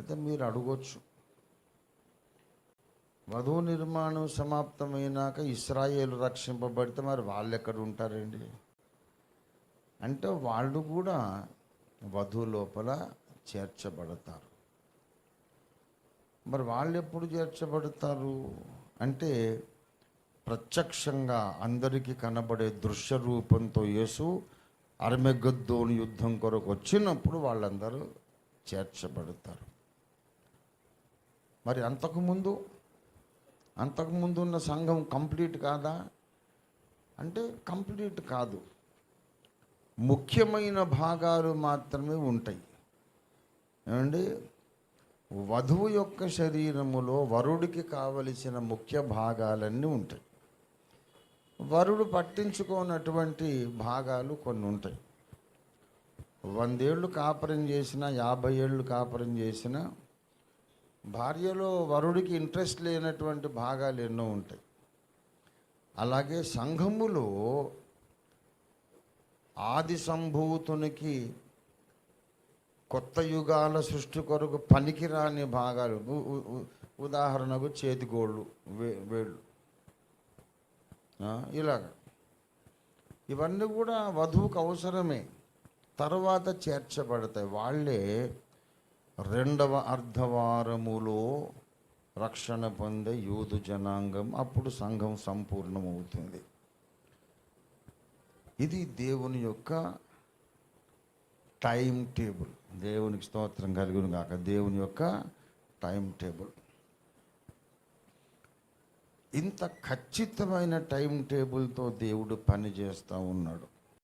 అయితే మీరు అడగొచ్చు. వధువు నిర్మాణం సమాప్తమైనాక ఇస్రాయేల్ రక్షింపబడితే మరి వాళ్ళు ఎక్కడ ఉంటారండి అంటే వాళ్ళు కూడా వధువు లోపల చేర్చబడతారు. మరి వాళ్ళు ఎప్పుడు చేర్చబడతారు? అంటే ప్రత్యక్షంగా అందరికీ కనబడే దృశ్య రూపంతో యేసు అరమెగద్దోని యుద్ధం కొరకు వచ్చినప్పుడు వాళ్ళందరూ చేర్చబడతారు. మరి అంతకుముందు అంతకుముందు ఉన్న సంఘం కంప్లీట్ కాదా? అంటే కంప్లీట్ కాదు. ముఖ్యమైన భాగాలు మాత్రమే ఉంటాయి. ఏమండి? వధువు యొక్క శరీరములో వరుడికి కావలసిన ముఖ్య భాగాలన్నీ ఉంటాయి. వరుడు పట్టించుకోనటువంటి భాగాలు కొన్ని ఉంటాయి. వందేళ్ళు కాపురం చేసిన యాభై ఏళ్ళు కాపురం చేసిన భార్యలో వరుడికి ఇంట్రెస్ట్ లేనటువంటి భాగాలు ఎన్నో ఉంటాయి. అలాగే సంఘములో ఆది సంభూతునికి కొత్త యుగాల సృష్టి కొరకు పనికిరాని భాగాలు ఉదాహరణకు చేతిగోళ్ళు వే వేళ్ళు. ఇలాగ. ఇవన్నీ కూడా వధువుకు అవసరమే. తర్వాత చేర్చబడతాయి. వాళ్ళే రెండవ అర్ధవారములో రక్షణ పొందే యూదు జనాంగం అప్పుడు సంఘం సంపూర్ణమవుతుంది. ఇది దేవుని యొక్క టైం టేబుల్. దేవునికి స్తోత్రం కలిగిన కాక దేవుని యొక్క టైం టేబుల్. ఇంత ఖచ్చితమైన టైం టేబుల్తో దేవుడు పని చేస్తూ ఉన్నాడు.